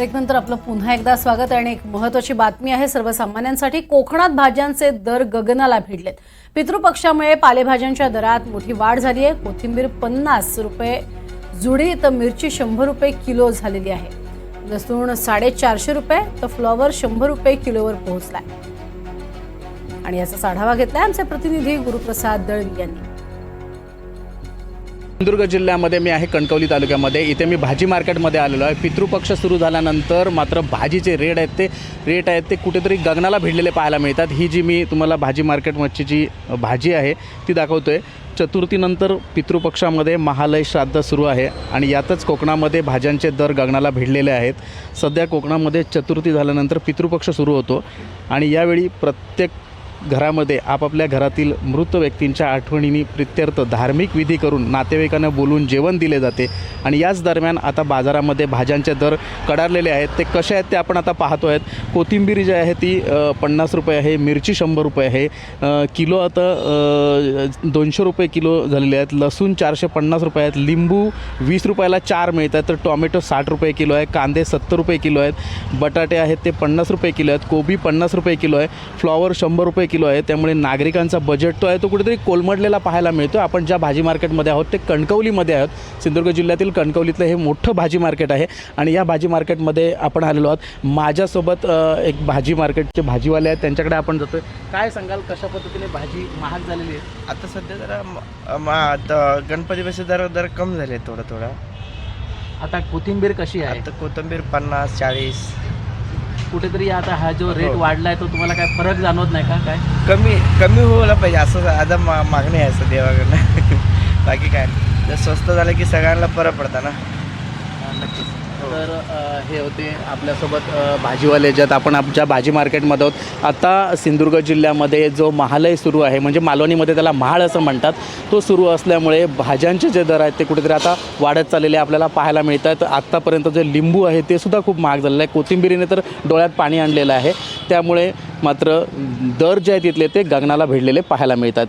ब्रेकनंतर आपलं पुन्हा एकदा स्वागत आणि एक महत्वाची बातमी आहे सर्वसामान्यांसाठी कोकणात भाज्यांचे दर गगनाला भिडलेत. पितृपक्षामुळे पालेभाज्यांच्या दरात मोठी वाढ झाली आहे. कोथिंबीर पन्नास रुपये जुडी तर मिरची शंभर रुपये किलो झालेली आहे. लसूण साडेचारशे रुपये तर फ्लॉवर शंभर रुपये किलोवर पोहोचलाय. आणि याचा आढावा घेतलाय आमचे प्रतिनिधी गुरुप्रसाद दळवी यांनी. सिंधुदुर्ग जिल्ह्यामध्ये मी आहे कणकवली तालुक्यामध्ये. इथे मी भाजी मार्केटमध्ये आलेलो आहे. पितृपक्ष सुरू झाल्यानंतर मात्र भाजीचे रेट आहेत ते रेट आहेत ते कुठेतरी गगनाला भिडलेले पाहायला मिळतात. ही जी मी तुम्हाला भाजी मार्केटमधची जी भाजी आहे ती दाखवतोय. चतुर्थीनंतर पितृपक्षामध्ये महालय श्राद्ध सुरू आहे आणि यातच कोकणामध्ये भाज्यांचे दर गगनाला भिडलेले आहेत. सध्या कोकणामध्ये चतुर्थी झाल्यानंतर पितृपक्ष सुरू होतो आणि यावेळी प्रत्येक घरामध्ये आपापल्या घरातील मृत व्यक्तींच्या आठवणींनी प्रित्यर्थ धार्मिक विधी करून नातेवाईकांना बोलून जेवण दिले जाते. आणि याच दरम्यान आता बाजारामध्ये भाज्यांचे दर कडारलेले आहेत. ते कसे आहेत ते आपण आता पाहतो आहेत कोथिंबीर जी आहे ती पन्नास रुपये आहे मिरची शंभर रुपये आहे. किलो आता दोनशे रुपये किलो झालेले आहेत. लसूण चारशे पन्नास रुपये आहेत. लिंबू वीस रुपयाला चार मिळतात. तर टॉमॅटो साठ रुपये किलो आहे. कांदे सत्तर रुपये किलो आहेत. बटाटे आहेत ते पन्नास रुपये किलो आहेत. कोबी पन्नास रुपये किलो आहे. फ्लॉवर शंभर रुपये किलो आहे त्यामुळे नागरिकांचा बजेट तो आहे तो कुठेतरी कोलमडलेला पाहायला मिळतो आपण ज्या भाजी मार्केटमध्ये आहोत ते कणकवलीमध्ये आहोत. सिंधुदुर्ग जिल्ह्यातील कणकवलीतलं हे मोठं भाजी मार्केट आहे. आणि या भाजी मार्केटमध्ये आपण आलेलो आहोत. माझ्यासोबत एक भाजी मार्केटचे भाजीवाले आहेत. त्यांच्याकडे आपण जातोय. काय सांगाल कशा पद्धतीने भाजी महाग झालेली आहे? आता सध्या जरा म- आता गणपतीपेक्षा दर दर कम झाले थोडं थोडं. आता कोथिंबीर कशी आहे? आता कोथिंबीर पन्नास चाळीस. कुठेतरी आता हा जो रेट हो. वाढलाय तो तुम्हाला काय फरक जाणवत नाही का? काय? कमी कमी व्हायला पाहिजे असं आता मा मागणी आहे असं देवाकडनं. बाकी काय? नाही. जर स्वस्त झालं की सगळ्यांना बरं पडतं ना? नक्कीच. हो. तर अ, हे होते आपल्यासोबत अ, भाजीवाले ज्यात आपण आमच्या भाजी मार्केटमध्ये आहोत. आता सिंधुदुर्ग जिल्ह्यामध्ये जो महालय सुरू आहे म्हणजे मालवणीमध्ये त्याला महाळ असं म्हणतात तो सुरू असल्यामुळे भाज्यांचे जे दर आहेत ते कुठेतरी आता वाढत चाललेले आपल्याला पाहायला मिळतात. आत्तापर्यंत जे लिंबू आहे ते सुद्धा खूप महाग झालेलं आहे. कोथिंबिरीने तर डोळ्यात पाणी आणलेलं आहे. त्यामुळे मात्र दर जे आहेत तिथले ते गगनाला भिडलेले पाहायला मिळतात.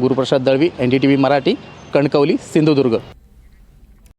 Guruprasad Dalvi N D T V Marathi Kankavli Sindhudurg.